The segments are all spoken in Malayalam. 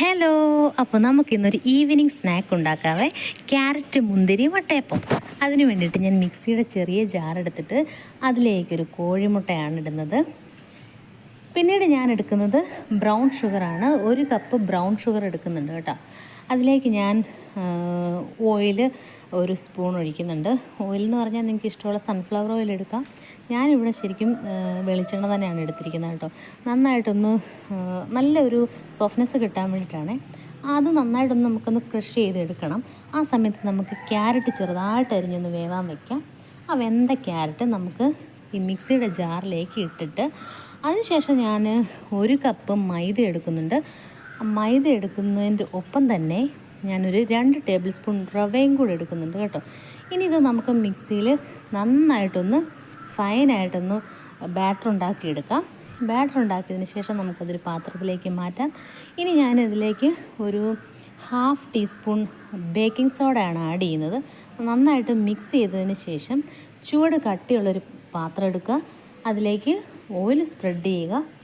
ഹലോ അപ്പോൾ നമുക്കിന്നൊരു ഈവനിങ് സ്നാക്ക് ഉണ്ടാക്കാവേ. ക്യാരറ്റ് മുന്തിരി വട്ടയപ്പം. അതിന് വേണ്ടിയിട്ട് ഞാൻ മിക്സിയുടെ ചെറിയ ജാർ എടുത്തിട്ട് അതിലേക്കൊരു കോഴിമുട്ടയാണ് ഇടുന്നത്. പിന്നീട് ഞാൻ എടുക്കുന്നത് ബ്രൗൺ ഷുഗറാണ് ഒരു കപ്പ് ബ്രൗൺ ഷുഗർ എടുക്കുന്നുണ്ട് കേട്ടോ. അതിലേക്ക് ഞാൻ ഓയിൽ ഒരു സ്പൂൺ ഒഴിക്കുന്നുണ്ട്. ഓയിൽ എന്ന് പറഞ്ഞാൽ നിങ്ങൾക്ക് ഇഷ്ടമുള്ള സൺഫ്ലവർ ഓയിൽ എടുക്കാം. ഞാനിവിടെ ശരിക്കും വെളിച്ചെണ്ണ തന്നെയാണ് എടുത്തിരിക്കുന്നത് കേട്ടോ. നന്നായിട്ടൊന്ന് നല്ലൊരു സോഫ്റ്റ്നെസ് കിട്ടാൻ വേണ്ടിയിട്ടാണ്. അത് നന്നായിട്ടൊന്ന് നമുക്കൊന്ന് ക്രഷ് ചെയ്തെടുക്കണം. ആ സമയത്ത് നമുക്ക് ക്യാരറ്റ് ചെറുതായിട്ട് അരിഞ്ഞൊന്ന് വേവാൻ വയ്ക്കാം ആ വെന്ത ക്യാരറ്റ് നമുക്ക് ഈ മിക്സിയുടെ ജാറിലേക്ക് ഇട്ടിട്ട് അതിനുശേഷം ഞാൻ ഒരു കപ്പ് മൈദ എടുക്കുന്നുണ്ട്. മൈദ എടുക്കുന്നതിന്റെ ഒപ്പം തന്നെ ഞാനൊരു രണ്ട് ടേബിൾ സ്പൂൺ റവയും കൂടി എടുക്കുന്നുണ്ട് കേട്ടോ. ഇനി ഇത് നമുക്ക് മിക്സിയിൽ നന്നായിട്ടൊന്ന് ഫൈനായിട്ടൊന്ന് ബാറ്റർ ഉണ്ടാക്കിയെടുക്കാം ബാറ്റർ ഉണ്ടാക്കിയതിന് ശേഷം നമുക്കതൊരു പാത്രത്തിലേക്ക് മാറ്റാം. ഇനി ഞാനിതിലേക്ക് ഒരു ഹാഫ് ടീസ്പൂൺ ബേക്കിംഗ് സോഡയാണ് ആഡ് ചെയ്യുന്നത്. നന്നായിട്ട് മിക്സ് ചെയ്തതിന് ശേഷം ചൂട് കട്ടിയുള്ളൊരു പാത്രം എടുക്കുക. അതിലേക്ക് ഓയിൽ സ്പ്രെഡ് ചെയ്യുക.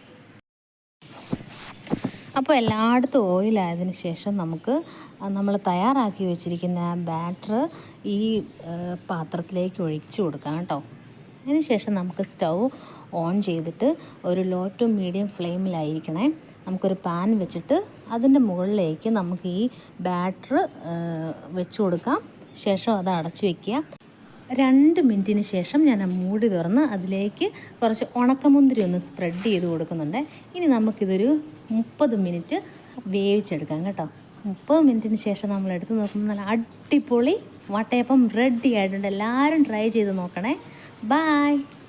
അപ്പോൾ എല്ലായിടത്തും ഓയിലായതിനു ശേഷം നമുക്ക് നമ്മൾ തയ്യാറാക്കി വെച്ചിരിക്കുന്ന ബാറ്റർ ഈ പാത്രത്തിലേക്ക് ഒഴിച്ചു കൊടുക്കാം കേട്ടോ. അതിന് ശേഷം നമുക്ക് സ്റ്റൗ ഓൺ ചെയ്തിട്ട് ഒരു ലോ ടു മീഡിയം ഫ്ലെയിമിലായിരിക്കണേ. നമുക്കൊരു പാൻ വെച്ചിട്ട് അതിന്റെ മുകളിലേക്ക് നമുക്ക് ഈ ബാറ്റർ വെച്ച് കൊടുക്കാം. ശേഷം അത് അടച്ചു വയ്ക്കുക രണ്ട് മിനിറ്റിന് ശേഷം ഞാൻ ആ മൂടി തുറന്ന് അതിലേക്ക് കുറച്ച് ഉണക്കമുന്തിരി ഒന്ന് സ്പ്രെഡ് ചെയ്ത് കൊടുക്കുന്നുണ്ട്. ഇനി നമുക്കിതൊരു മുപ്പത് മിനിറ്റ് വേവിച്ചെടുക്കാം കേട്ടോ. മുപ്പത് മിനിറ്റിന് ശേഷം നമ്മൾ എടുത്ത് നോക്കുമ്പോൾ നല്ല അടിപൊളി വട്ടയപ്പം റെഡി ആയിട്ടുണ്ട്. എല്ലാവരും ട്രൈ ചെയ്ത് നോക്കണേ. ബായ്